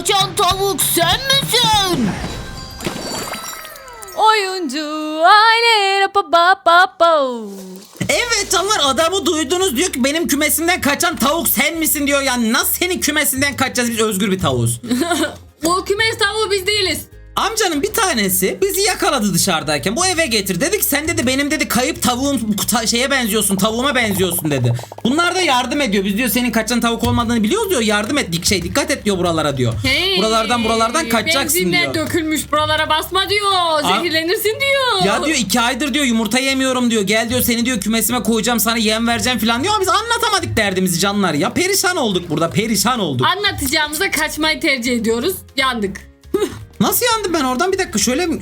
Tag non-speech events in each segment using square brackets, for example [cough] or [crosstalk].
kaçan tavuk sen misin? Oyuncu aile rapa ba ba ba. Evet canlar adamı duydunuz diyor ki benim kümesimden kaçan tavuk sen misin diyor. Yani nasıl senin kümesinden kaçacağız biz özgür bir tavuğuz. [laughs] Bu kümes tavuğu biz değiliz. Amcanın bir tanesi bizi yakaladı dışarıdayken. Bu eve getir. Dedi ki sen dedi benim dedi kayıp tavuğum ta- şeye benziyorsun tavuğuma benziyorsun dedi. Bunlar da yardım ediyor. Biz diyor senin kaçan tavuk olmadığını biliyoruz diyor. Yardım et dik şey dikkat et diyor buralara diyor. Hey, buralardan buralardan kaçacaksın benzinler diyor. dökülmüş buralara basma diyor. Zehirlenirsin diyor. Ya diyor iki aydır diyor yumurta yemiyorum diyor. Gel diyor seni diyor kümesime koyacağım sana yem vereceğim falan diyor. Ama biz anlatamadık derdimizi canlar ya. Perişan olduk burada perişan olduk. Anlatacağımıza kaçmayı tercih ediyoruz. Yandık. Nasıl yandım ben oradan bir dakika şöyle mi?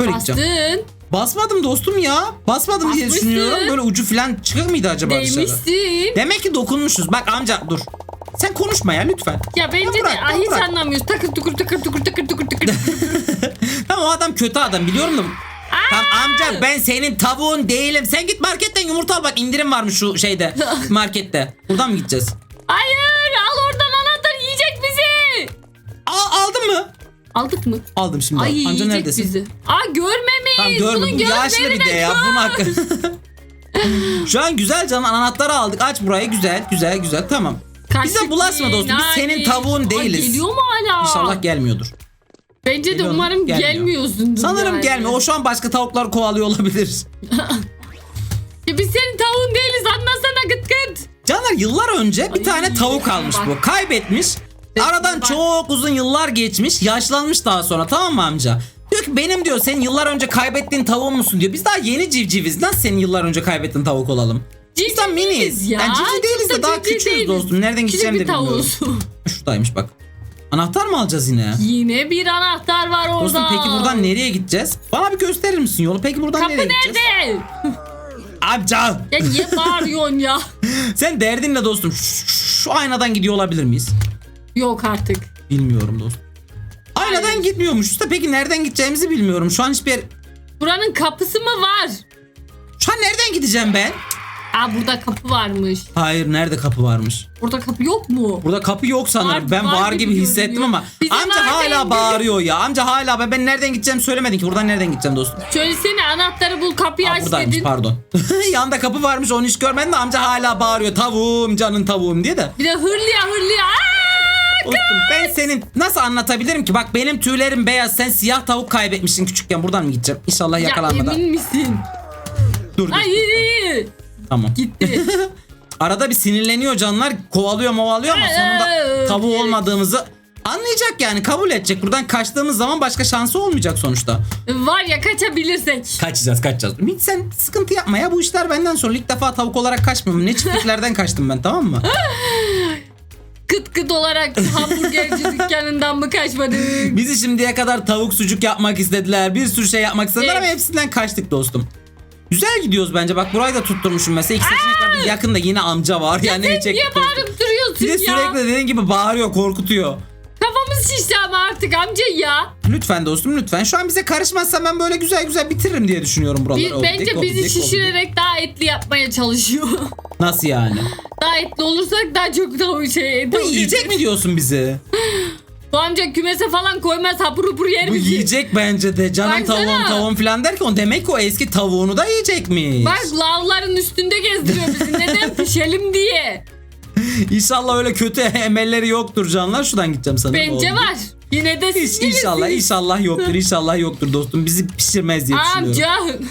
Böyle gideceğim. Bastın. Basmadım dostum ya. Basmadım diye Basmışsın. düşünüyorum. Böyle ucu falan çıkar mıydı acaba dışarı? Değmişsin. Demek ki dokunmuşuz. Bak amca dur. Sen konuşma ya lütfen. Ya bence de ya ah, hiç bırak. anlamıyoruz. Takır tukur takır tukur takır tukur takır. [laughs] Tamam o adam kötü adam biliyorum da. Tamam amca ben senin tavuğun değilim. Sen git marketten yumurta al bak indirim varmış şu şeyde [laughs] markette. Buradan mı gideceğiz? Hayır al oradan anahtar yiyecek bizi. Aa, aldın mı? Aldık mı? Aldım şimdi. Ay amca yiyecek neredesin? bizi. Aa görmemiş. Tamam görme Bunun bu yaşlı bir de gözlerine ya. Bunun hakkı. [laughs] Şu an güzel canım anahtarı aldık. Aç burayı güzel güzel güzel tamam. Bize Kaçtık bulaşma dostum. Biz senin tavuğun Aa, değiliz. Geliyor mu hala? İnşallah gelmiyordur. Bence de Geliyor mu? umarım Gelmiyor. gelmiyorsundur. Sanırım yani. gelmiyor. O şu an başka tavuklar kovalıyor olabilir. [laughs] Ya biz senin tavuğun değiliz anlasana gıt gıt. Canlar yıllar önce bir Ay, tane tavuk almış bak. bu. Kaybetmiş. Aradan çok uzun yıllar geçmiş. Yaşlanmış daha sonra tamam mı amca? Diyor ki benim diyor senin yıllar önce kaybettiğin tavuğun musun diyor. Biz daha yeni civciviz. Nasıl senin yıllar önce kaybettiğin tavuk olalım? Biz daha miniyiz. ya. Yani civciv değiliz de daha civciv küçüğüz değiliz. dostum. Nereden gideceğim de bilmiyorum. [laughs] Şuradaymış bak. Anahtar mı alacağız yine? Yine bir anahtar var orada. Dostum peki buradan nereye gideceğiz? Bana bir gösterir misin yolu? Peki buradan Kapı nereye gideceğiz? nerede? [laughs] Amca Ya niye bağırıyorsun ya? [laughs] sen derdin ne dostum? Şu, şu aynadan gidiyor olabilir miyiz? Yok artık. Bilmiyorum dostum. Aynadan gitmiyormuş. Da peki nereden gideceğimizi bilmiyorum. Şu an hiçbir yer... Buranın kapısı mı var? Şu an nereden gideceğim ben? Aa burada kapı varmış. Hayır nerede kapı varmış? Burada kapı yok mu? Burada kapı yok sanırım. Var- ben var var, gibi gibi hissettim görünüyor. ama Bize amca hala deyin. bağırıyor ya. Amca hala ben, ben nereden gideceğim söylemedin ki. Buradan nereden gideceğim dostum? Söylesene anahtarı bul kapıyı Aa, aç buradaymış dedin. pardon. [laughs] Yanda kapı varmış onu hiç görmedim de amca hala bağırıyor. Tavuğum canın tavuğum diye de. Bir de hırlıya hırlıya. Aa! Dostum ben senin nasıl anlatabilirim ki? Bak benim tüylerim beyaz sen siyah tavuk kaybetmişsin küçükken. Buradan mı gideceğim? İnşallah Ya yakalanmadan. emin misin? Dur dur. Ay iyi. Tamam. Gitti. [laughs] Arada bir sinirleniyor canlar. Kovalıyor movalıyor ama sonunda tavuğu olmadığımızı anlayacak yani kabul edecek. Buradan kaçtığımız zaman başka şansı olmayacak sonuçta. Var ya kaçabilirsek. Kaçacağız kaçacağız. Hiç sen sıkıntı yapma ya bu işler benden sonra ilk defa tavuk olarak kaçmıyorum. Ne çiftliklerden [laughs] kaçtım ben tamam mı? [laughs] Kıt kıt olarak hamburgerci dükkanından mı kaçmadık? Bizi şimdiye kadar tavuk sucuk yapmak istediler. Bir sürü şey yapmak istediler ama Evet. hepsinden kaçtık dostum. Güzel gidiyoruz bence. Bak burayı da tutturmuşum mesela. İlk seçenekler yakında yine amca var. Yani Sen ne niye bağırıp duruyorsun Bir de ya? sürekli dediğin gibi bağırıyor, korkutuyor. Kafamız şişti ama artık amca ya. Lütfen dostum lütfen. Şu an bize karışmazsan ben böyle güzel güzel bitiririm diye düşünüyorum buraları. Bi- Obidik, bence obidik, bizi obidik. şişirerek daha etli yapmaya çalışıyor. [laughs] Nasıl yani? daha etli olursak daha çok tavuk şey. Bu yiyecek mi diyorsun bizi? Bu amca kümese falan koymaz hapur hapur yer Bu bizi. yiyecek bence de. Canım Baksana. tavuğum tavuğum falan der ki o demek ki o eski tavuğunu da yiyecekmiş. Bak lavların üstünde gezdiriyor bizi. Neden [laughs] pişelim diye. [laughs] İnşallah öyle kötü [laughs] emelleri yoktur canlar. Şuradan gideceğim sanırım. Bence Oldu. var. Yine de siz inşallah bilirsiniz. inşallah yoktur inşallah yoktur dostum bizi pişirmez diye düşünüyorum.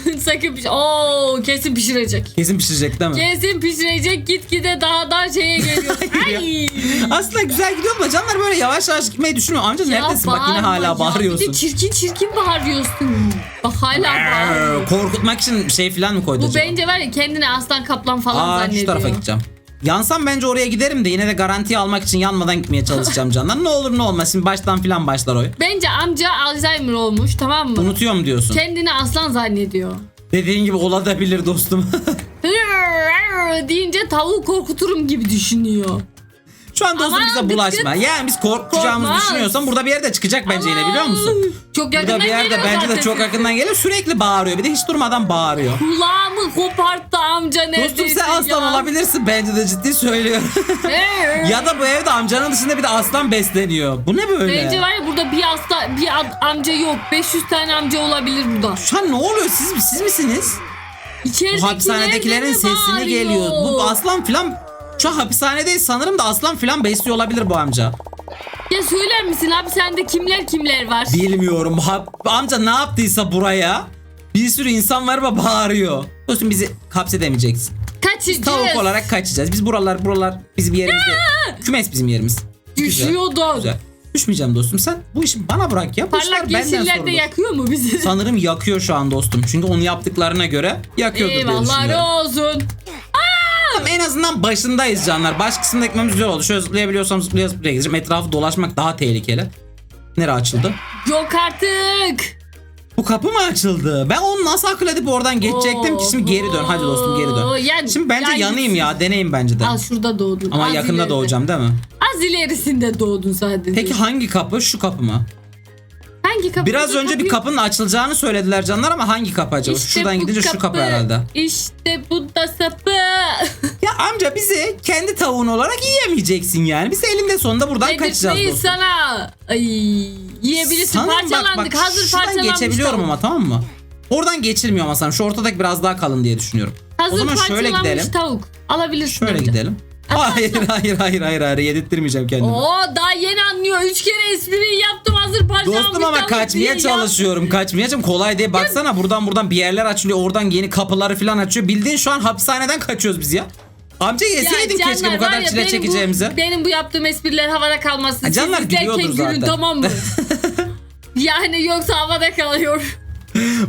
Amca [laughs] sakın piş. Oo kesin pişirecek. Kesin pişirecek değil mi? Kesin pişirecek gitgide daha da şeye geliyor. Ay. Aslında güzel gidiyor ama canlar böyle yavaş yavaş gitmeyi düşünmüyor. Amca Ya neredesin bak yine hala ya. Bir bağırıyorsun. de çirkin çirkin bağırıyorsun. Bak hala bağırıyor. Ee, Korkutmak için şey falan mı koydu Bu acaba? bence var ya kendini aslan kaplan falan Aa zannediyor. şu tarafa gideceğim. Yansam bence oraya giderim de yine de garantiye almak için yanmadan gitmeye çalışacağım canlar. ne olur ne olmaz şimdi baştan filan başlar o. Bence amca Alzheimer olmuş tamam mı? Unutuyorum diyorsun. Kendini aslan zannediyor. Dediğin gibi olabilir dostum. [laughs] deyince tavuğu korkuturum gibi düşünüyor. Şu an dostum Aman bize bulaşma. gıt. Yani biz korkacağımızı Korkmaz. düşünüyorsan burada bir yerde çıkacak bence yine biliyor musun? Çok yakından Burada bir yerde geliyor bence de zaten çok yakından geliyor. Sürekli bağırıyor. Bir de hiç durmadan bağırıyor. Kulağımı koparttı amca neredeyse Dostum sen aslan ya. olabilirsin bence de ciddi söylüyorum. Ee, [laughs] ya da bu evde amcanın dışında bir de aslan besleniyor. Bu ne böyle? Bence var ya burada bir hasta bir amca yok. 500 tane amca olabilir burada. Şu an ne oluyor? Siz, siz misiniz? Bu İçeridekiler hapishanedekilerin de sesini bağırıyor. geliyor. Bu aslan filan şu an hapishanedeyiz sanırım da aslan filan besliyor olabilir bu amca. Ya söyler misin abi sende kimler kimler var? Bilmiyorum. Ha- amca ne yaptıysa buraya bir sürü insan var ve bağırıyor. Dostum bizi hapsedemeyeceksin. Kaçacağız. Tavuk olarak kaçacağız. Biz buralar buralar bizim yerimiz. Kümes bizim yerimiz. Güzel, Düşüyordun. Güzel. Düşmeyeceğim dostum sen bu işi bana bırak ya. Bu Parlak yeşiller de yakıyor mu bizi? Sanırım yakıyor şu an dostum. Çünkü onu yaptıklarına göre yakıyordur diye Eyvallah düşünüyorum. olsun. Tamam, En azından başındayız canlar. Baş kısmında gitmemiz güzel oldu. Şöyle zıplayabiliyorsam zıplaya zıplaya gideceğim. Etrafı dolaşmak daha tehlikeli. Nere açıldı? Yok artık. Bu kapı mı açıldı? Ben onu nasıl akıl edip oradan geçecektim ki şimdi geri dön. Hadi dostum geri dön. ya- Şimdi bence ya- yanayım ya. Deneyim bence de. Al şurada doğdun. Ama Az yakında ileride. doğacağım değil mi? Az ilerisinde doğdun sadece. Peki hangi kapı? Şu kapı mı? hangi kapı? Biraz önce bir kapının açılacağını söylediler canlar ama hangi kapı acaba? Şuradan gidince şu kapı herhalde. İşte bu da sapı. Amca bizi kendi tavuğun olarak yiyemeyeceksin yani. Biz elinde sonunda buradan kaçacağız Dedirtmeyiz dostum. sana. Ay, yiyebilirsin. Sanırım bak, Parçalandık. bak, Hazır şuradan parçalanmış. geçebiliyorum tavuk. ama tamam mı? Oradan geçilmiyor ama sanırım. Şu ortadaki biraz daha kalın diye düşünüyorum. Hazır o zaman şöyle parçalanmış gidelim. tavuk. Alabilirsin. Şöyle amca. gidelim. Hayır hayır hayır hayır hayır yedirttirmeyeceğim kendimi. Oo daha yeni anlıyor. Üç kere espriyi yaptım hazır parçalanmış Dostum ama tavuk kaçmaya diye çalışıyorum. Kaçmaya çalışıyorum. Kolay değil. Baksana buradan buradan bir yerler açılıyor. Oradan yeni kapıları falan açıyor. Bildiğin şu an hapishaneden kaçıyoruz biz ya. Amca Ya yeseydin keşke canlar bu kadar ya, çile benim çekeceğimize. Bu, benim bu yaptığım espriler havada kalmasın. Ha, canlar gülüyordur gülün zaten. tamam mı? [laughs] yani yoksa havada kalıyor.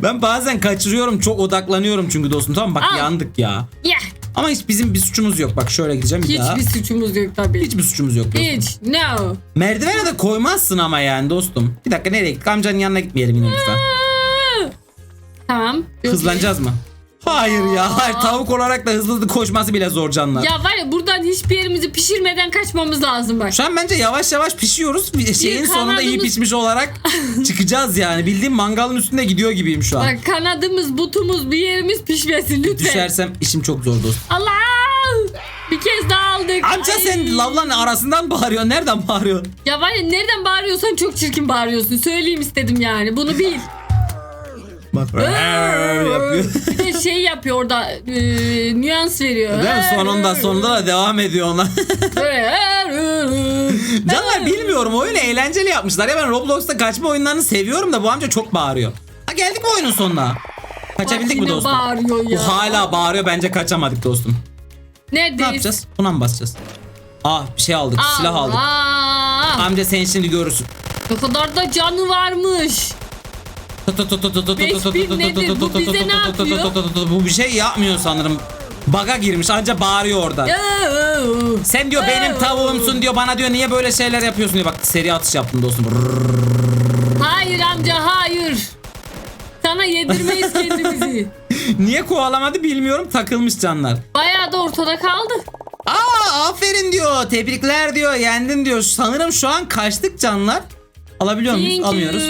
Ben bazen kaçırıyorum. Çok odaklanıyorum çünkü dostum. Tamam bak Al. yandık ya. Ya Ama hiç bizim bir suçumuz yok. Bak şöyle gideceğim bir daha. hiçbir suçumuz yok tabii. Hiçbir suçumuz yok dostum. Hiç. No. Merdivene de koymazsın ama yani dostum. Bir dakika nereye gittik? Amcanın yanına gitmeyelim yine lütfen. Tamam. Hızlanacağız mı? Hayır ya. Hayır tavuk olarak da hızlı hızlı koşması bile zor canlar. Ya var ya buradan hiçbir yerimizi pişirmeden kaçmamız lazım bak. Şu an bence yavaş yavaş pişiyoruz. Bir şeyin sonunda iyi kanadımız- pişmiş olarak [laughs] çıkacağız yani. Bildiğim mangalın üstünde gidiyor gibiyim şu an. Bak kanadımız, butumuz, bir yerimiz pişmesin lütfen. Düşersem işim çok zor dostum. Allah! Bir kez daha aldık. Amca Ay. sen lavların arasından bağırıyorsun. Nereden bağırıyorsun? Ya var ya nereden bağırıyorsan çok çirkin bağırıyorsun. Söyleyeyim istedim yani. Bunu bil. [laughs] Bak yapıyor. Bir de şey yapıyor orada. e, nüans veriyor. Değil mi? Sonunda sonunda da devam ediyor ona. Canlar bilmiyorum oyunu eğlenceli yapmışlar. Ya ben Roblox'ta kaçma oyunlarını seviyorum da bu amca çok bağırıyor. Ha geldik mi oyunun sonuna? Kaçabildik mi Yine dostum? bağırıyor ya. Bu hala bağırıyor bence kaçamadık dostum. Neredeyiz? Ne yapacağız? Buna mı basacağız? Ah bir şey aldık. Silah aldık. Allah! Amca sen şimdi görürsün. Ne kadar da canı varmış. Beş bin nedir? Bu bize ne yapıyor? Bu bir şey yapmıyor sanırım. Baga girmiş anca bağırıyor orada. Sen diyor benim tavuğumsun diyor bana diyor niye böyle şeyler yapıyorsun diyor. Bak seri atış yaptım dostum. Hayır amca hayır. Sana yedirmeyiz [laughs] kendimizi. Niye kovalamadı bilmiyorum takılmış canlar. Bayağı da ortada kaldı. Aa aferin diyor tebrikler diyor yendin diyor. Sanırım şu an kaçtık canlar. Alabiliyor muyuz? Almıyoruz.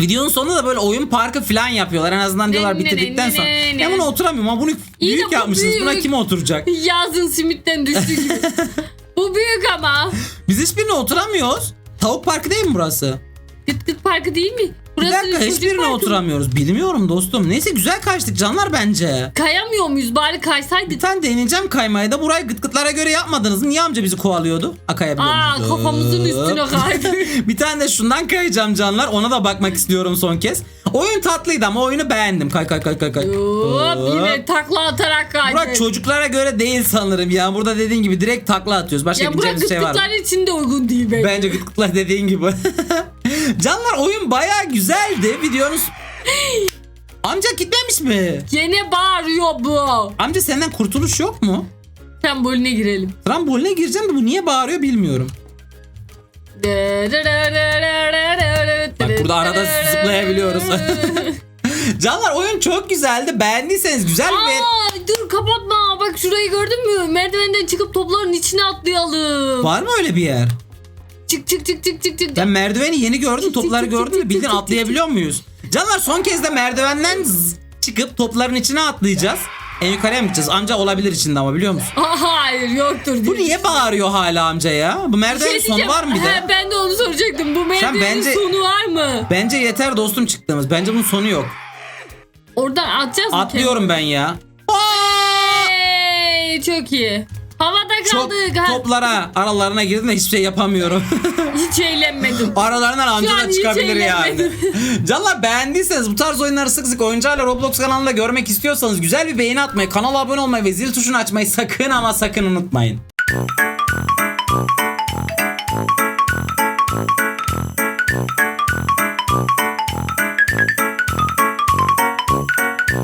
Videonun sonunda da böyle oyun parkı falan yapıyorlar. En azından diyorlar bitirdikten sonra. Ya buna oturamıyorum ama bunu İyi de büyük bu yapmışsınız. Buna büyük. kim oturacak? [laughs] Yazın simitten düştü gibi. [laughs] Bu büyük ama. Biz hiçbirine oturamıyoruz. Tavuk parkı değil mi burası? Gıt gıt parkı değil mi? Bir Burası dakika çocuk hiçbirine parkı mı? oturamıyoruz. Bilmiyorum dostum. Neyse güzel kaçtık canlar bence. Kayamıyor muyuz? Bari kaysaydık. Ben deneyeceğim kaymayı da burayı gıt gıtlara göre yapmadınız. Niye amca bizi kovalıyordu? Akayabiliyor Aa muyuz? kafamızın üstüne [laughs] kaydı. bir tane de şundan kayacağım canlar. Ona da bakmak istiyorum son kez. Oyun tatlıydı ama oyunu beğendim. Kay kay kay kay kay. Hop yine takla atarak kaydı. Burak çocuklara göre değil sanırım ya. Burada dediğin gibi direkt takla atıyoruz. Başka ya Burak gideceğimiz şey var mı? gıtlıklar için de uygun değil bence. Bence gıtlıklar dediğin gibi. [laughs] Canlar oyun baya güzeldi. Videonuz... Amca gitmemiş mi? Gene bağırıyor bu. Amca senden kurtuluş yok mu? Tramboline girelim. Tramboline gireceğim de bu niye bağırıyor bilmiyorum. Bak burada arada zıplayabiliyoruz. [laughs] Canlar oyun çok güzeldi. Beğendiyseniz güzel bir Aa, dur kapatma. Bak şurayı gördün mü? Merdivenden çıkıp topların içine atlayalım. Var mı öyle bir yer? Çık çık çık çık çık çık. Ben merdiveni yeni gördüm. Çık, çık, Topları çık, gördüm çık, de bildin çık, çık, atlayabiliyor muyuz? Canlar son kez de merdivenden çıkıp topların içine atlayacağız. En yukarıya mı gideceğiz? Amca olabilir içinde ama biliyor musun? Aa, hayır yoktur. Bu niye bağırıyor hala amca ya? Bu Bir merdivenin şey sonu diyeceğim. var mı bir de? He, ben de onu soracaktım. Bu merdivenin bence- sonu var mı? Bence yeter dostum çıktığımız. Bence bunun sonu yok. Oradan atacağız mı? Atlıyorum ben ya. Aa! Hey, çok iyi. Havada Çok kaldık. ha. toplara aralarına girdim de hiçbir şey yapamıyorum. [laughs] Hiç eğlenmedim. Aralarından amca Şu da an hiç çıkabilir yani. eğlenmedim. [laughs] Canlar beğendiyseniz bu tarz oyunları sık sık oyuncuyla Roblox kanalında görmek istiyorsanız güzel bir beğeni atmayı, kanala abone olmayı ve zil tuşunu açmayı sakın ama sakın unutmayın.